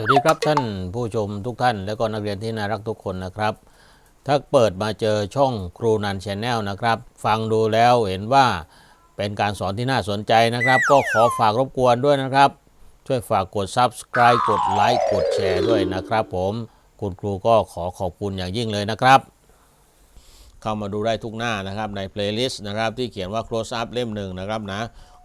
สวัสดีครับท่านผู้ชมทุกท่าน และก็นักเรียนที่น่ารักทุกคนนะครับ ถ้าเปิดมาเจอช่องครูนันชแนลนะครับ ฟังดูแล้วเห็นว่าเป็นการสอนที่น่าสนใจนะครับ ก็ขอฝากรบกวนด้วยนะครับ ช่วยฝากกด Subscribe กดไลค์กดแชร์ด้วยนะครับ ผมคุณครูก็ขอขอบคุณอย่างยิ่งเลยนะครับ เข้ามาดูได้ทุกหน้านะครับใน playlist นะครับที่เขียนว่า close up เล่มหนึ่งนะครับนะ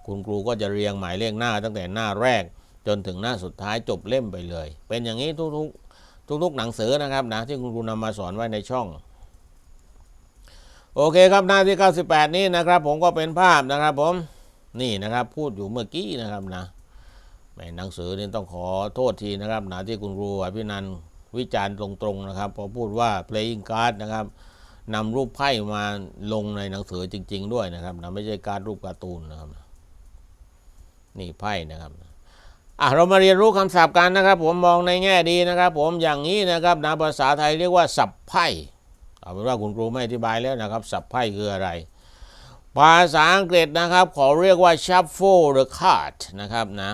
คุณครูก็จะเรียงหมายเลขหน้าตั้งแต่หน้าแรก จนถึงหน้าสุดท้ายจบเล่มไปเลย เป็นอย่างนี้ทุกๆ ทุกๆ หนังสือนะครับนะที่คุณครูนำมาสอนไว้ในช่อง โอเคครับหน้าที่ 98 นี้นะครับ ผมก็เป็นภาพนะครับผมนี่นะครับพูดอยู่เมื่อกี้นะครับนะแหมหนังสือนี่ต้องขอโทษทีนะครับนะที่คุณครูอภินันวิจารณ์ตรงๆนะครับพอพูดว่า playing card นะครับนำรูปไพ่มาลงในหนังสือจริง ๆ ด้วยนะครับนะไม่ใช่การรูปการ์ตูนนะครับ นี่ไพ่นะครับ อะเรามาเรียนรู้คำศัพท์กันนะครับ ผมมองในแง่ดีนะครับ ผมอย่างนี้นะครับนะภาษาไทยเรียกว่าสับไพ่เอาเป็นว่าคุณครูไม่อธิบายแล้วนะครับ สับไพ่คืออะไร ภาษาอังกฤษนะครับขอเรียกว่า shuffle the card นะครับนะ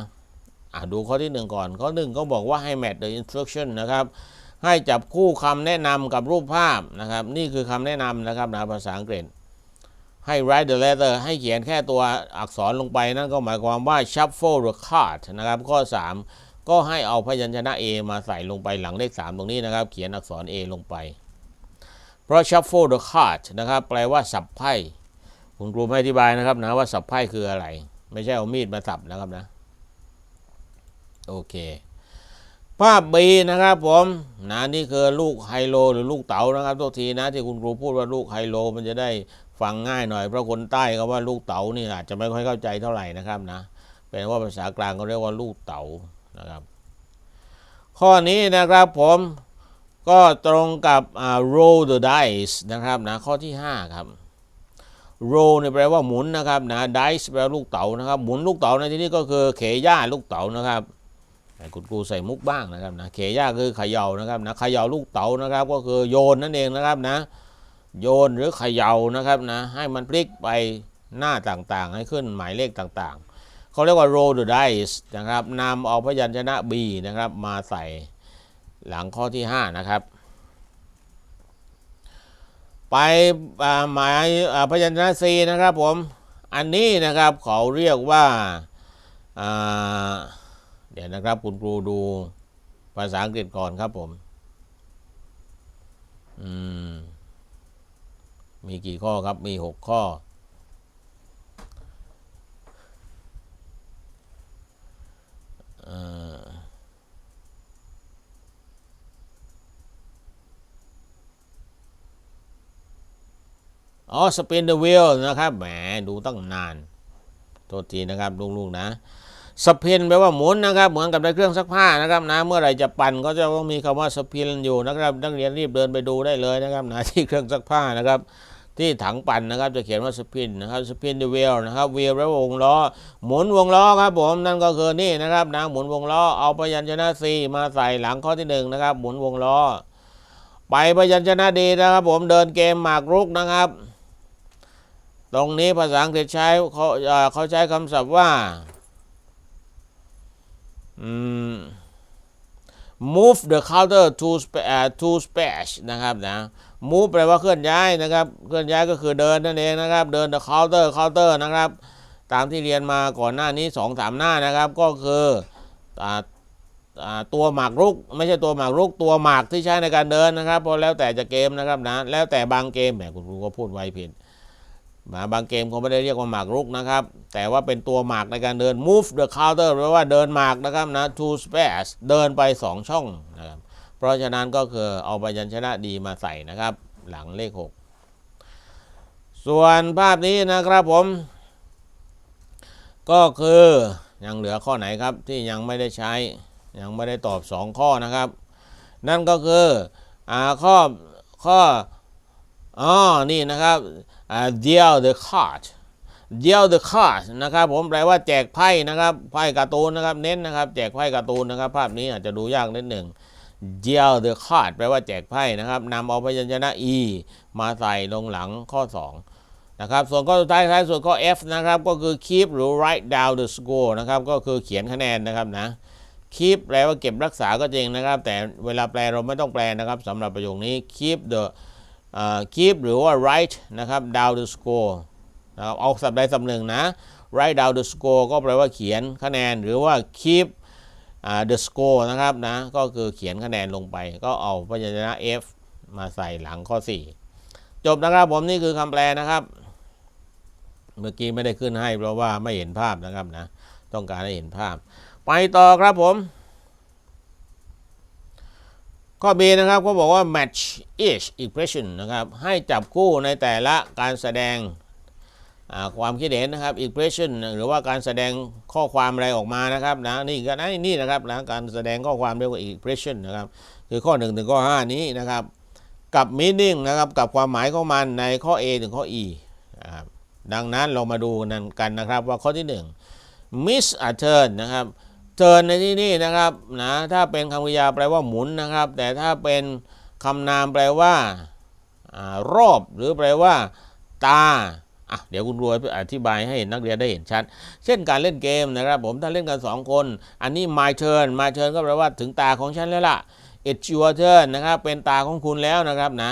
อะดูข้อที่หนึ่งก่อน ข้อหนึ่งก็บอกว่าให้ match the instruction นะครับ ให้จับคู่คำแนะนำกับรูปภาพนะครับ นี่คือคำแนะนำนะครับนะภาษาอังกฤษ ให้ write the letter ให้เขียนแค่ตัวอักษรลงไปนั่นก็หมายความว่า shuffle the card นะครับข้อ 3 ก็ให้เอาพยัญชนะ A มาใส่ลงไปหลังเลข 3 ตรงนี้นะครับ เขียนอักษร A ลงไป เพราะ shuffle the card นะครับแปลว่าสับไพ่คุณครูไม่อธิบายนะครับนะว่าสับไพ่คืออะไร ไม่ใช่เอามีดมาสับนะครับนะ โอเค ภาพ B นะครับผมนะนี่คือลูกไฮโลหรือลูกเต๋านะครับตัวทีนะที่คุณครูพูดว่าลูกไฮโลมันจะได้ ฟังง่ายหน่อยเพราะคนใต้เขาว่าลูกเต๋านี่อาจจะไม่ค่อยเข้าใจเท่าไหร่นะครับนะเป็นว่าภาษากลางเขาเรียกว่าลูกเต๋านะครับ ข้อนี้นะครับผมก็ตรงกับ roll the dice นะครับนะข้อที่ 5 ครับ roll เนี่ยแปลว่าหมุนนะครับนะ dice แปลว่าลูกเต๋านะครับหมุนลูกเต๋าในที่นี้ก็คือเขย่าลูกเต๋านะครับคุณครูใส่มุกบ้างนะครับนะเขย่าคือเขย่านะครับนะเขย่าลูกเต๋านะครับ ก็คือโยนนั่นเองนะครับนะ โยนหรือเขย่านะครับนะให้มันพลิกไปหน้าต่างๆ ให้ขึ้นหมายเลขต่างๆ เขาเรียกว่า roll the dice นะครับนำเอาพยัญชนะ B นะครับมาใส่หลังข้อที่ 5 นะครับ ไปอ่าหมายพยัญชนะ C นะครับผม อันนี้นะครับเขาเรียกว่าอ่าเดี๋ยวนะครับคุณครูดูภาษาอังกฤษก่อนครับผม อืม มีกี่ข้อครับ มี 6 ข้อ อ๋อ spin the wheel นะครับ แหม ดูตั้งนาน โทษทีนะครับ ลูก ๆ นะ สเปนแปลว่าหมุนนะครับ เหมือนกับในเครื่องซักผ้านะครับนะเมื่อไหรจะปั่นก็จะต้องมีคำว่าสเปนอยู่นะครับ นักเรียนรีบเดินไปดูได้เลยนะครับนะที่เครื่องซักผ้านะครับที่ถังปั่นนะครับจะเขียนว่าสปินนะครับสปินเดเวลนะครับเวลแปลว่าวงล้อหมุนวงล้อครับผมนั่นก็คือนี่นะครับนะหมุนวงล้อเอาพยัญชนะ C มาใส่หลังข้อที่หนึ่งนะครับหมุนวงล้อ ไปพยัญชนะดีนะครับ ผมเดินเกมหมากรุกนะครับ ตรงนี้ภาษาอังกฤษใช้เขาเขาใช้คำศัพท์ว่า move the counter to spa- เอ่อ to space นะครับนะ move แปลว่าเคลื่อนย้ายนะครับ เคลื่อนย้ายก็คือเดินนั่นเองนะครับ เดิน the counter counter นะครับ ตามที่เรียนมาก่อนหน้านี้2อสามหน้านะครับ ก็คือตัวหมากรุก ไม่ใช่ตัวหมากรุก ตัวหมากที่ใช้ในการเดินนะครับ เพราะแล้วแต่จะเกมนะครับนะ แล้วแต่บางเกมแหมคุณครูก็พูดไวผิด มาบางเกมเขาไม่ได้เรียกว่าหมากรุกนะครับ แต่ว่าเป็นตัวหมากในการเดิน move the counter แปลว่าเดินหมากนะครับนะ to space เดินไป 2 ช่องนะครับเพราะฉะนั้นก็คือเอาพยัญชนะดีมาใส่นะครับ หลังเลข 6 ส่วนภาพนี้นะครับผม ก็คือยังเหลือข้อไหนครับที่ยังไม่ได้ใช้ ยังไม่ได้ตอบ 2 ข้อนะครับ นั่นก็คืออ่าข้อข้ออ๋อนี่นะครับ อ่า deal the card deal the card นะครับผมแปลว่าแจกไพ่นะครับไพ่การ์ตูนนะครับเน้นนะครับ แจกไพ่การ์ตูนนะครับ ภาพนี้อาจจะดูยากนิดหนึ่ง deal the card แปลว่าแจกไพ่นะครับนำเอาพยัญชนะ e มาใส่ลงหลังข้อ 2นะครับส่วนข้อสุดท้ายท้ายส่วนข้อ F นะครับก็คือ keep หรือ write down the score นะครับก็คือเขียนคะแนนนะครับนะ keep แปลว่าเก็บรักษาก็จริงนะครับ แต่เวลาแปลเราไม่ต้องแปลนะครับสำหรับประโยคนี้ keep the อ่า keep หรือว่า write นะครับ down the score นะครับเอาสับใดสับหนึ่งนะ write down the score ก็แปลว่าเขียนคะแนนหรือว่า keep อ่า the score นะครับนะก็คือเขียนคะแนนลงไป ก็เอาพยัญชนะ F มาใส่หลังข้อ 4 จบนะครับผมนี่คือคำแปลนะครับ เมื่อกี้ไม่ได้ขึ้นให้เพราะว่าไม่เห็นภาพนะครับนะต้องการให้เห็นภาพ ไปต่อครับผม ข้อ B นะครับเขาบอกว่า match each expression นะครับ ให้จับคู่ในแต่ละการแสดงความคิดเห็นนะครับ expression หรือว่าการแสดงข้อความอะไรออกมานะครับนะนี่ก็นะนี่นะครับนะการแสดงข้อความเรียกว่า expression นะครับ คือข้อ 1 ถึงข้อ 5 นี้นะครับ กับ meaning นะครับกับความหมายของมันในข้อ A ถึงข้อ E นะครับดังนั้นเรามาดูกันนะครับว่าข้อที่ 1 miss a turn นะครับ turn ในที่นี่นะครับนะถ้าเป็นคำกริยาแปลว่าหมุนนะครับ แต่ถ้าเป็นคำนามแปลว่าอารอบหรือแปลว่า ตาอะเดี๋ยวคุณรวยอธิบายให้นักเรียนได้เห็นชัด เช่นการเล่นเกมนะครับ ผมถ้าเล่นกัน 2 คน อันนี้ my turn my turn ก็แปลว่าถึงตาของฉันแล้วล่ะ it's your turn นะครับ เป็นตาของคุณแล้วนะครับนะ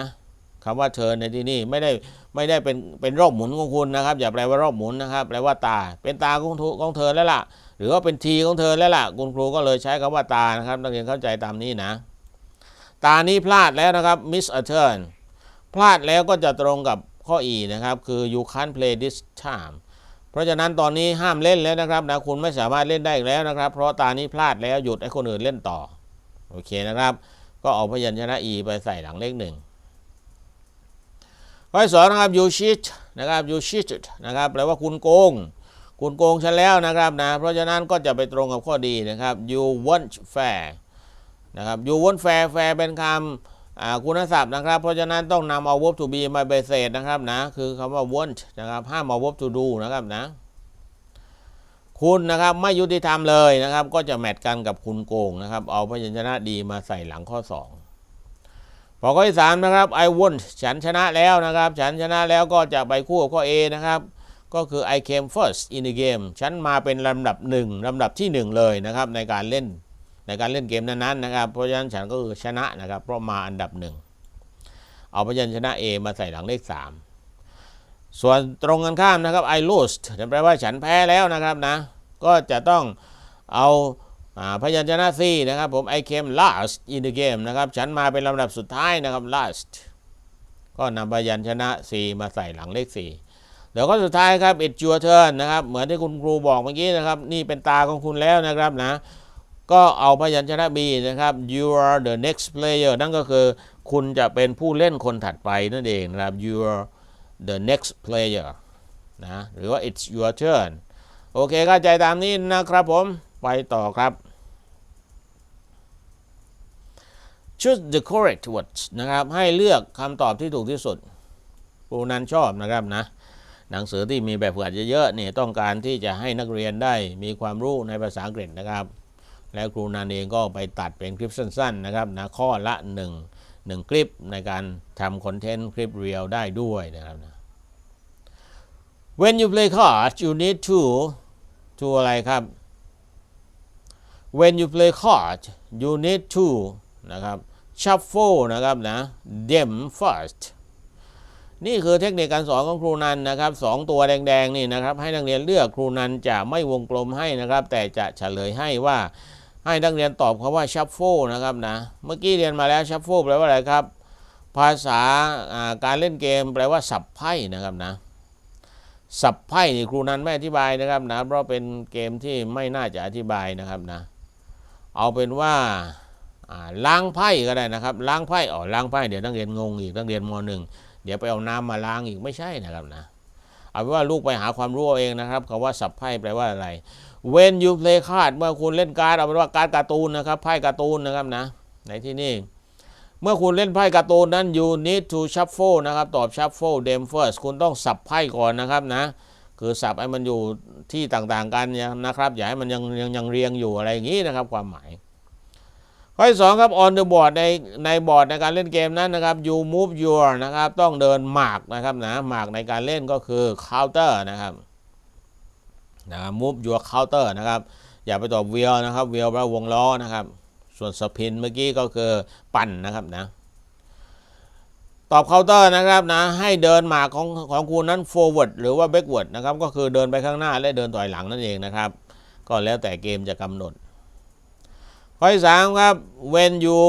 คำว่า turn ในที่นี่ไม่ได้ไม่ได้เป็นเป็นรอบหมุนของคุณนะครับ อย่าแปลว่ารอบหมุนนะครับ แปลว่าตาเป็นตาของของเธอแล้วล่ะ หรือว่าเป็นทีของเธอแล้วล่ะคุณครูก็เลยใช้คำว่าตานะครับนักเรียนเข้าใจตามนี้นะ ตานี้พลาดแล้วนะครับ miss a turn พลาดแล้วก็จะตรงกับข้อ E นะครับ คือ you can't play this time เพราะฉะนั้นตอนนี้ห้ามเล่นแล้วนะครับนะคุณไม่สามารถเล่นได้อีกแล้วนะครับ เพราะตานี้พลาดแล้วหยุดให้คนอื่นเล่นต่อโอเคนะครับ ก็เอาพยัญชนะ E ไปใส่หลังเลขหนึ่งข้อสองนะครับ you cheat นะครับ you cheat นะครับแปลว่าคุณโกง คุณโกงฉันแล้วนะครับนะ เพราะฉะนั้นก็จะไปตรงกับข้อดีนะครับ you weren't fair นะครับ you weren't fair fair เป็นคำคุณศัพท์นะครับ เพราะฉะนั้นต้องนำเอา verb to be มาเบสเซตนะครับนะ คือคำว่า weren't นะครับ ห้ามเอา verb to do นะครับนะ คุณนะครับไม่ยุติธรรมเลยนะครับ ก็จะแมทกันกับคุณโกงนะครับ เอาพยัญชนะดีมาใส่หลังข้อ 2พอข้อที่3นะครับ I won ฉันชนะแล้วนะครับ ฉันชนะแล้วก็จะไปคู่กับข้อ A นะครับ ก็คือ I came first in the game ฉันมาเป็นลำดับหนึ่งลำดับที่1เลยนะครับในการเล่นในการเล่นเกมนั้นๆนะครับเพราะฉะนั้นฉันก็คือชนะนะครับเพราะมาอันดับหนึ่งเอาพยัญชนะ A มาใส่หลังเลข 3 ส่วนตรงกันข้ามนะครับ I lost แปลว่าฉันแพ้แล้วนะครับนะก็จะต้องเอาอ่าพยัญชนะ C นะครับผม I came last in the game นะครับฉันมาเป็นลำดับสุดท้ายนะครับ last ก็นำพยัญชนะ C มาใส่หลังเลข 4 เดี๋ยวก็สุดท้ายครับ it's your turn นะครับ เหมือนที่คุณครูบอกเมื่อกี้นะครับ นี่เป็นตาของคุณแล้วนะครับนะ ก็เอาพยัญชนะ B นะครับ you are the next player นั่นก็คือคุณจะเป็นผู้เล่นคนถัดไปนั่นเองนะครับ you are the next player นะ หรือว่า it's your turn โอเคเข้าใจตามนี้นะครับผม ไปต่อครับ choose the correct words นะครับ ให้เลือกคำตอบที่ถูกที่สุดครูนันชอบนะครับนะ หนังสือที่มีแบบฝึกหัดเยอะๆเนี่ยต้องการที่จะให้นักเรียนได้มีความรู้ในภาษาอังกฤษนะครับ แล้วครูนันเองก็ไปตัดเป็นคลิปสั้นๆนะครับนะข้อละ 1 1 คลิปในการทำคอนเทนต์คลิปเรียลได้ด้วยนะครับนะ When you play cards you need to to อะไรครับ When you play cards you need to นะครับ shuffle นะครับนะ them first นี่คือเทคนิคการสอนของครูนันนะครับสองตัวแดงๆนี่นะครับ ให้นักเรียนเลือกครูนันจะไม่วงกลมให้นะครับ แต่จะเฉลยให้ว่าให้นักเรียนตอบคาว่า shuffle นะครับนะเมื่อกี้เรียนมาแล้ว shuffle แปลว่าอะไรครับ ภาษาการเล่นเกม แปลว่าสับไพ่นะครับนะสับไพ่นี่ครูนันไม่อธิบายนะครับนะเพราะเป็นเกมที่ไม่น่าจะอธิบายนะครับนะ เอาเป็นว่าล้างไพ่ก็ได้นะครับ ล้างไพ่อ๋อล้างไพ่เดี๋ยวนักเรียนงงอีกนักเรียนมหนึ่ง เดี๋ยวไปเอาน้ำมาล้างอีกไม่ใช่นะครับนะเอาเป็นว่าลูกไปหาความรู้เอาเองนะครับคำว่าสับไพ่แปลว่าอะไร when you play card เมื่อคุณเล่นการ์ดเอาเป็นว่าการ์ดการ์ตูนนะครับไพ่การ์ตูนนะครับนะในที่นี่เมื่อคุณเล่นไพ่การ์ตูนนั้น you need to shuffle นะครับตอบ shuffle them first คุณต้องสับไพ่ก่อนนะครับนะคือสับให้มันอยู่ที่ต่างๆกันนะครับ อย่าให้มันยังยังยังเรียงอยู่อะไรอย่างนี้นะครับ ความหมาย ข้อที่สองครับ on the board ในในบอร์ดในการเล่นเกมนั้นนะครับ you move your นะครับต้องเดินหมากนะครับนะหมากในการเล่นก็คือ counter นะครับนะ move your counter นะครับ อย่าไปตอบเวียนะครับเวียแปลว่าวงล้อนะครับ ส่วนสปินเมื่อกี้ก็คือปั่นนะครับนะตอบเคาน์เตอร์นะครับนะให้เดินหมากของของคุณนั้น forward หรือว่า backward นะครับก็คือเดินไปข้างหน้าและเดินถอยหลังนั่นเองนะครับ ก็แล้วแต่เกมจะกำหนด ข้อที่สามครับ when you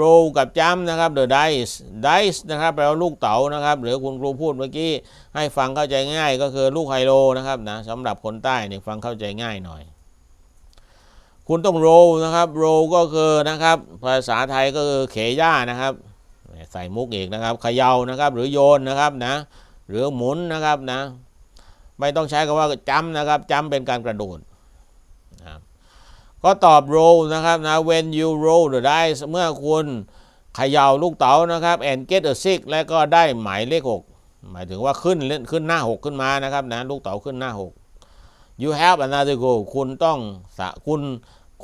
roll กับ jump นะครับ the dice dice นะครับแปลว่าลูกเต๋านะครับ หรือคุณครูพูดเมื่อกี้ ให้ฟังเข้าใจง่ายก็คือลูกไฮโลนะครับนะสำหรับคนใต้เนี่ยฟังเข้าใจง่ายหน่อย คุณต้อง roll นะครับ roll ก็คือนะครับภาษาไทยก็คือเขย่านะครับ ใส่มุกอีกนะครับเขย่านะครับ หรือโยนนะครับนะหรือหมุนนะครับนะ ไม่ต้องใช้คำว่าจำนะครับจำเป็นการกระโดด ก็ตอบ roll นะครับนะ when you roll the dice เมื่อคุณเขย่าลูกเต๋านะครับ and get a six แล้วก็ได้หมายเลข 6 หมายถึงว่าขึ้นเล่นขึ้นหน้า 6 ขึ้นมานะครับนะลูกเต๋าขึ้นหน้า 6 you have another goal คุณต้องสะคุณ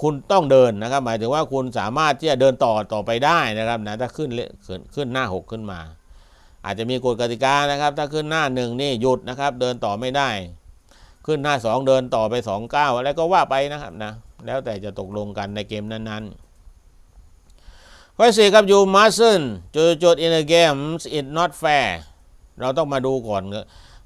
คุณต้องเดินนะครับ หมายถึงว่าคุณสามารถที่จะเดินต่อต่อไปได้นะครับนะถ้าขึ้นเลขึ้นขึ้นหน้า 6 ขึ้นมา อาจจะมีกฎกติกานะครับ ถ้าขึ้นหน้าหนึ่งนี่หยุดนะครับ เดินต่อไม่ได้ ขึ้นหน้า 2 เดินต่อไป2ก้าวอะไรก็ว่าไปนะครับนะ แล้วแต่จะตกลงกันในเกมนั้นๆข้อสี่ครับ you mustn't จุดจุด in a game it's not fair เราต้องมาดูก่อน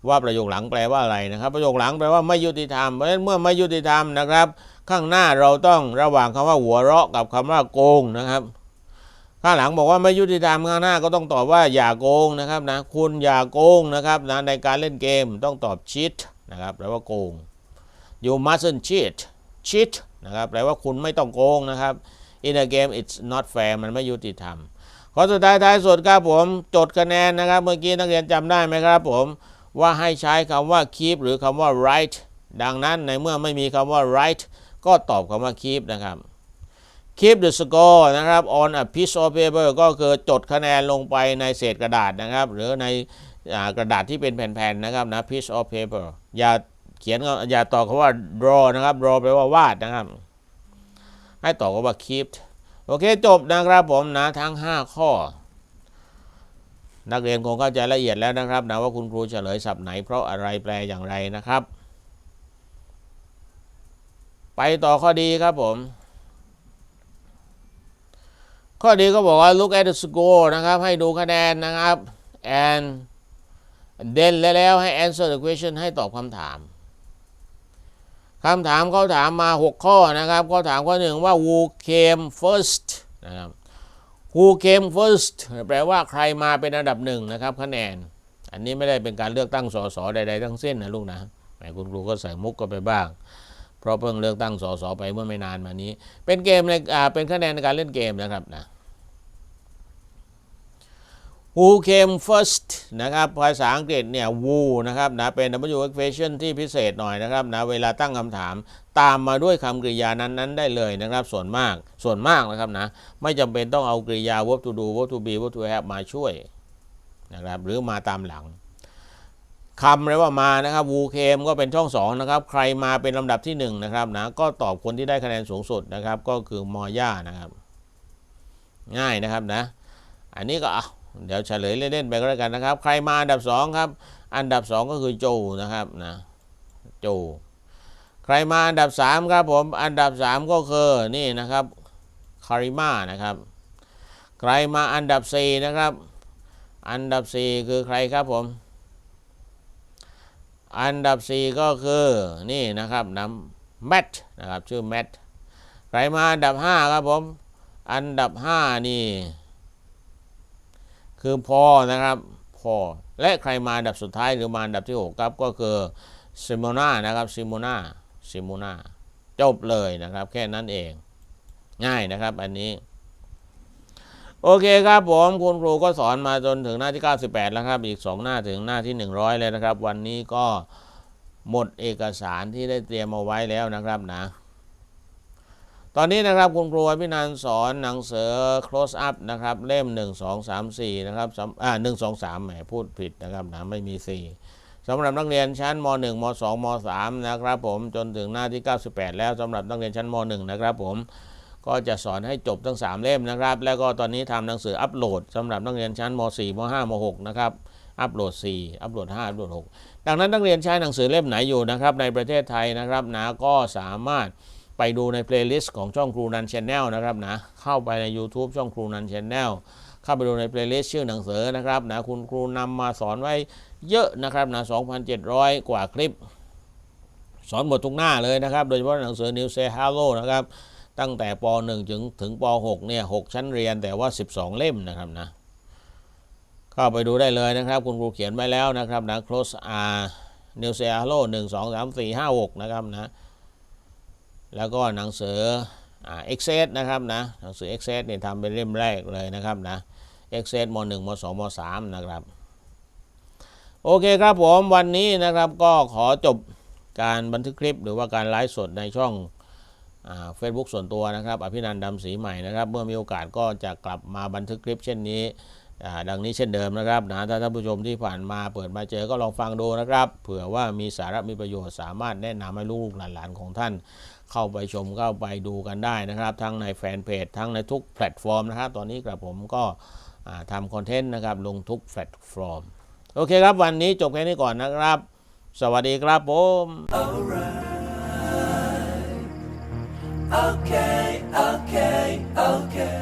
ว่าประโยคหลังแปลว่าอะไรนะครับ ประโยคหลังแปลว่าไม่ยุติธรรมเพราะฉะนั้นเมื่อไม่ยุติธรรมนะครับ ข้างหน้าเราต้องระหว่างคำว่าหัวเราะกับคำว่าโกงนะครับ ข้างหลังบอกว่าไม่ยุติธรรมข้างหน้าก็ต้องตอบว่าอย่าโกงนะครับนะคุณอย่าโกงนะครับนะในการเล่นเกมต้องตอบ cheat นะครับแปลว่าโกง you mustn't cheat cheat นะครับแปลว่าคุณไม่ต้องโกงนะครับ in a game it's not fair มันไม่ยุติธรรมข้อสุดท้ายท้ายสุดครับผมจดคะแนนนะครับ เมื่อกี้นักเรียนจำได้ไหมครับผมว่าให้ใช้คำว่า keep หรือคำว่า right ดังนั้นในเมื่อไม่มีคำว่า right ก็ตอบคำว่า keep นะครับ keep the score นะครับ on a piece of paper ก็คือจดคะแนนลงไปในเศษกระดาษนะครับ หรือในกระดาษที่เป็นแผ่นๆนะครับนะ piece of paper อย่า ขียนอย่าต่อบคำว่า draw นะครับ draw แปลว่าวาดนะครับ ให้ต่อคำว่า keep โอเคจบนะครับผมนะทั้ง 5 ข้อ นักเรียนคงเข้าใจละเอียดแล้วนะครับนะว่าคุณครูเฉลยศัพท์ไหน เพราะอะไรแปลอย่างไรนะครับ ไปต่อข้อดีครับผม ข้อดีก็บอกว่า look at the score นะครับ ให้ดูคะแนนนะครับ and then แล้วให้ answer the question ให้ตอบคำถาม คำถามเขาถามมา 6 ข้อนะครับเขาถามข้อหนึ่งว่า who came first นะครับ who came first แปลว่าใครมาเป็นอันดับหนึ่งนะครับคะแนน อันนี้ไม่ได้เป็นการเลือกตั้งสสใด ๆ ทั้งสิ้นนะลูกนะแหมคุณครูก็ใส่มุกก็ไปบ้าง เพราะเพิ่งเลือกตั้งสสไปเมื่อไม่นานมานี้ เป็นเกมในอ่าเป็นคะแนนในการเล่นเกมนะครับนะ who came first นะครับภาษาอังกฤษเนี่ย who นะครับนะเป็น W expression ที่พิเศษหน่อยนะครับนะเวลาตั้งคำถามตามมาด้วยคำกริยานั้นๆได้เลยนะครับ ส่วนมากส่วนมากนะครับนะไม่จำเป็นต้องเอากริยา verb to do verb to be verb to have มาช่วยนะครับหรือมาตามหลังคำเรียกว่ามานะครับ who came ก็เป็นช่องสองนะครับใครมาเป็นลำดับที่หนึ่งนะครับนะก็ตอบคนที่ได้คะแนนสูงสุดนะครับ ก็คือมอย่านะครับ ง่ายนะครับนะ อันนี้ก็ เดี๋ยวเฉลยเล่นๆไปก็แล้วกันนะครับ ใครมาอันดับสองครับ อันดับสองก็คือโจนะครับนะโจ ใครมาอันดับสามครับผม อันดับสามก็คือนี่นะครับคาริมานะครับ ใครมาอันดับสี่นะครับ อันดับสี่คือใครครับผม อันดับสี่ก็คือนี่นะครับน้ำแมทนะครับชื่อแมทใครมาอันดับห้าครับผม อันดับห้านี่ คือพอนะครับพอและใครมาอันดับสุดท้ายหรือมาอันดับที่ 6 ครับก็คือซิโมนานะครับซิโมนาซิโมนาจบเลยนะครับ แค่นั้นเอง ง่ายนะครับอันนี้ โอเคครับผมคุณครูก็สอนมาจนถึงหน้าที่ 98 แล้วครับ อีก 2 หน้าถึงหน้าที่ 100 เลยนะครับ วันนี้ก็หมดเอกสารที่ได้เตรียมเอาไว้แล้วนะครับนะ ตอนนี้นะครับคุณครูพินันสอนหนังสือ close up นะครับ เล่ม 1 2 3 4 นะครับสำอ่า1 2 3แหมพูดผิดนะครับนะไม่มี 4สำหรับนักเรียนชั้นม 1 ม 2 ม 3 นะครับผมจนถึงหน้าที่ 98 แล้วสำหรับนักเรียนชั้นม 1 นะครับผมก็จะสอนให้จบทั้ง 3 เล่มนะครับ แล้วก็ตอนนี้ทำหนังสืออัปโหลดสำหรับนักเรียนชั้นม 4 ม 5 ม 6 นะครับอัปโหลด 4 อัปโหลด 5 อัปโหลด 6 ดังนั้นนักเรียนใช้หนังสือเล่มไหนอยู่นะครับในประเทศไทยนะครับนะก็สามารถ ไปดูในเพลย์ลิสต์ของช่องครูนันชแนลนะครับนะเข้าไปใน YouTube ช่องครูนันชแนลเข้าไปดูในเพลย์ลิสต์ชื่อหนังสือนะครับนะคุณครูนำมาสอนไว้เยอะนะครับนะ2,700 กว่าคลิป สอนหมดทุกหน้าเลยนะครับ โดยเฉพาะหนังสือ New Say Hello นะครับ ตั้งแต่ป .1 ถึงถึงป .6 เนี่ย6ชั้นเรียนแต่ว่า 12 เล่มนะครับนะเข้าไปดูได้เลยนะครับ คุณครูเขียนไว้แล้วนะครับนะ close r New Say Hello 1 2 3 4 5 6 นะครับนะ แล้วก็หนังสืออ่า Access นะครับนะหนังสือ Access เนี่ยทำเป็นเล่มแรกเลยนะครับนะ Access ม .1 ม2ม3นะครับ โอเคครับผมวันนี้นะครับก็ขอจบการบันทึกคลิปหรือว่าการไลฟ์สดในช่องเฟซบุ๊กส่วนตัวนะครับ อภินันท์ดำศรีใหม่นะครับ เมื่อมีโอกาสก็จะกลับมาบันทึกคลิปเช่นนี้ ดังนี้เช่นเดิมนะครับนะถ้าท่านผู้ชมที่ผ่านมาเปิดมาเจอก็ลองฟังดูนะครับ เผื่อว่ามีสาระมีประโยชน์สามารถแนะนำให้ลูกหลานๆของท่าน เข้าไปชมเข้าไปดูกันได้นะครับ ทั้งในแฟนเพจทั้งในทุกแพลตฟอร์มนะครับ ตอนนี้กระผมก็ทำคอนเทนต์นะครับลงทุกแพลตฟอร์ม โอเคครับวันนี้จบแค่นี้ก่อนนะครับ สวัสดีครับผม Okay, okay, okay.